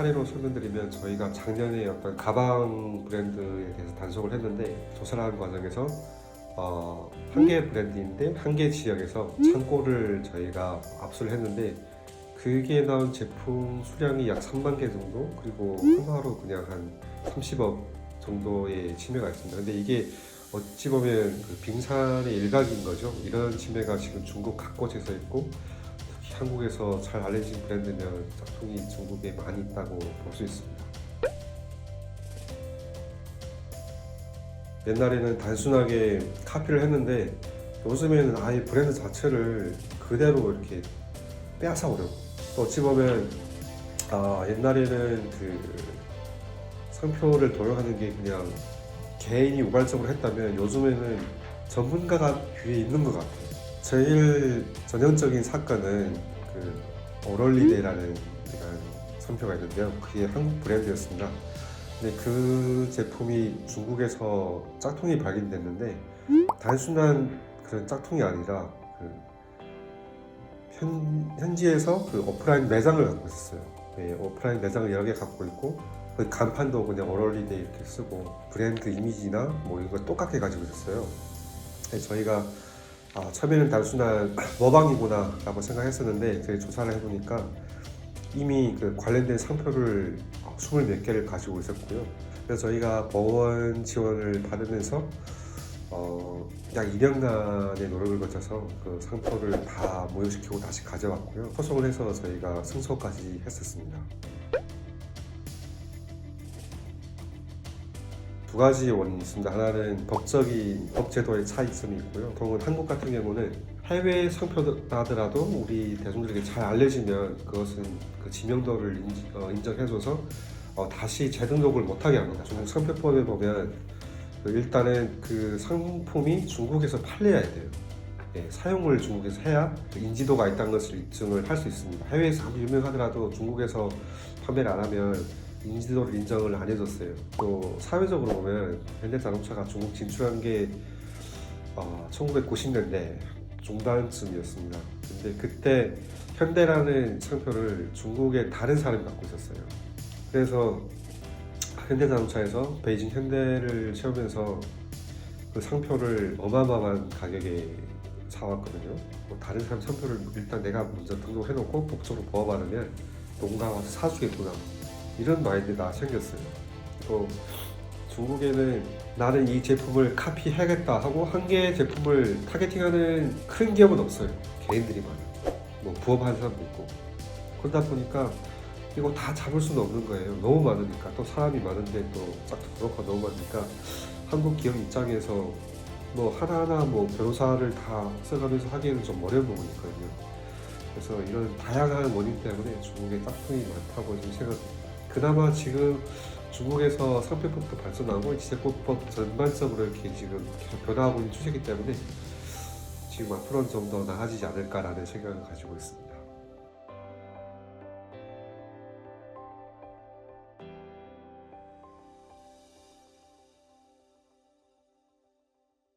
사례로 설명드리면 저희가 작년에 어떤 가방 브랜드에 대해서 단속을 했는데 조사를 하는 과정에서 어, 한 개 브랜드인데 한 개 지역에서 창고를 저희가 압수를 했는데 그게 나온 제품 수량이 약 3만 개 정도 그리고 하나로 그냥 한 30억 정도의 침해가 있습니다. 근데 이게 어찌 보면 그 빙산의 일각인 거죠. 이런 침해가 지금 중국 각곳에서 있고 한국에서 잘 알려진 브랜드면 짝퉁이 중국에 많이 있다고 볼 수 있습니다. 옛날에는 단순하게 카피를 했는데 요즘에는 아예 브랜드 자체를 그대로 이렇게 빼앗아 오려고 또 어찌 보면 아, 옛날에는 그 상표를 도용하는 게 그냥 개인이 우발적으로 했다면 요즘에는 전문가가 뒤에 있는 것 같아요. 제일 전형적인 사건은 그 오럴리데라는 이런 상표가 있는데요. 그게 한국 브랜드였습니다. 근데 그 제품이 중국에서 짝퉁이 발견됐는데 단순한 그런 짝퉁이 아니라 그 현, 현지에서 그 오프라인 매장을 갖고 있었어요. 네, 오프라인 매장을 여러 개 갖고 있고 그 간판도 그냥 오럴리데 이렇게 쓰고 브랜드 이미지나 뭐 이거 똑같게 가지고 있었어요. 그래서 저희가 아, 처음에는 단순한 모방이구나라고 생각했었는데 저희 조사를 해보니까 이미 그 관련된 상표를 어, 20몇 개를 가지고 있었고요. 그래서 저희가 보원 지원을 받으면서 어, 약 2년간의 노력을 거쳐서 그 상표를 다 모여시키고 다시 가져왔고요. 소송을 해서 저희가 승소까지 했었습니다. 두 가지 원인이 있습니다. 하나는 법적인 법제도의 차이점이 있고요. 보통은 한국 같은 경우는 해외 상표라더라도 우리 대중들에게 잘 알려지면 그것은 그 지명도를 어, 인정 해줘서 어, 다시 재등록을 못하게 합니다. 중국 상표법에 보면 그 일단은 그 상품이 중국에서 팔려야 돼요. 예, 사용을 중국에서 해야 그 인지도가 있다는 것을 입증을 할 수 있습니다. 해외에서 아무리 유명하더라도 중국에서 판매를 안 하면 인지도를 인정을 안 해줬어요. 또 사회적으로 보면 현대자동차가 중국 진출한 게 어, 1990년대 중반쯤이었습니다. 근데 그때 현대라는 상표를 중국의 다른 사람이 갖고 있었어요. 그래서 현대자동차에서 베이징 현대를 세우면서 그 상표를 어마어마한 가격에 사왔거든요. 뭐 다른 사람 상표를 일단 내가 먼저 등록해놓고 법적으로 보호받으면 누군가 와서 사주겠구나. 이런 마인드가 생겼어요. 또 중국에는 나는 이 제품을 카피해야겠다 하고 한 개의 제품을 타겟팅하는 큰 기업은 없어요. 개인들이 많아요. 뭐 부업하는 사람도 있고. 그러다 보니까 이거 다 잡을 수는 없는 거예요. 너무 많으니까 또 사람이 많은데 또 짝퉁 브로커 너무 많으니까 한국 기업 입장에서 뭐 하나하나 뭐 변호사를 다 써가면서 하기에는 좀 어려운 부분이 있거든요. 그래서 이런 다양한 원인 때문에 중국에 짝퉁이 많다고 지금 생각합니다. 그나마 지금 중국에서 상표법도 발전하고 지적법법 전반적으로 이렇게 지금 계속 변화하고 있는 추세이기 때문에 지금 앞으로는 좀 더 나아지지 않을까라는 생각을 가지고 있습니다.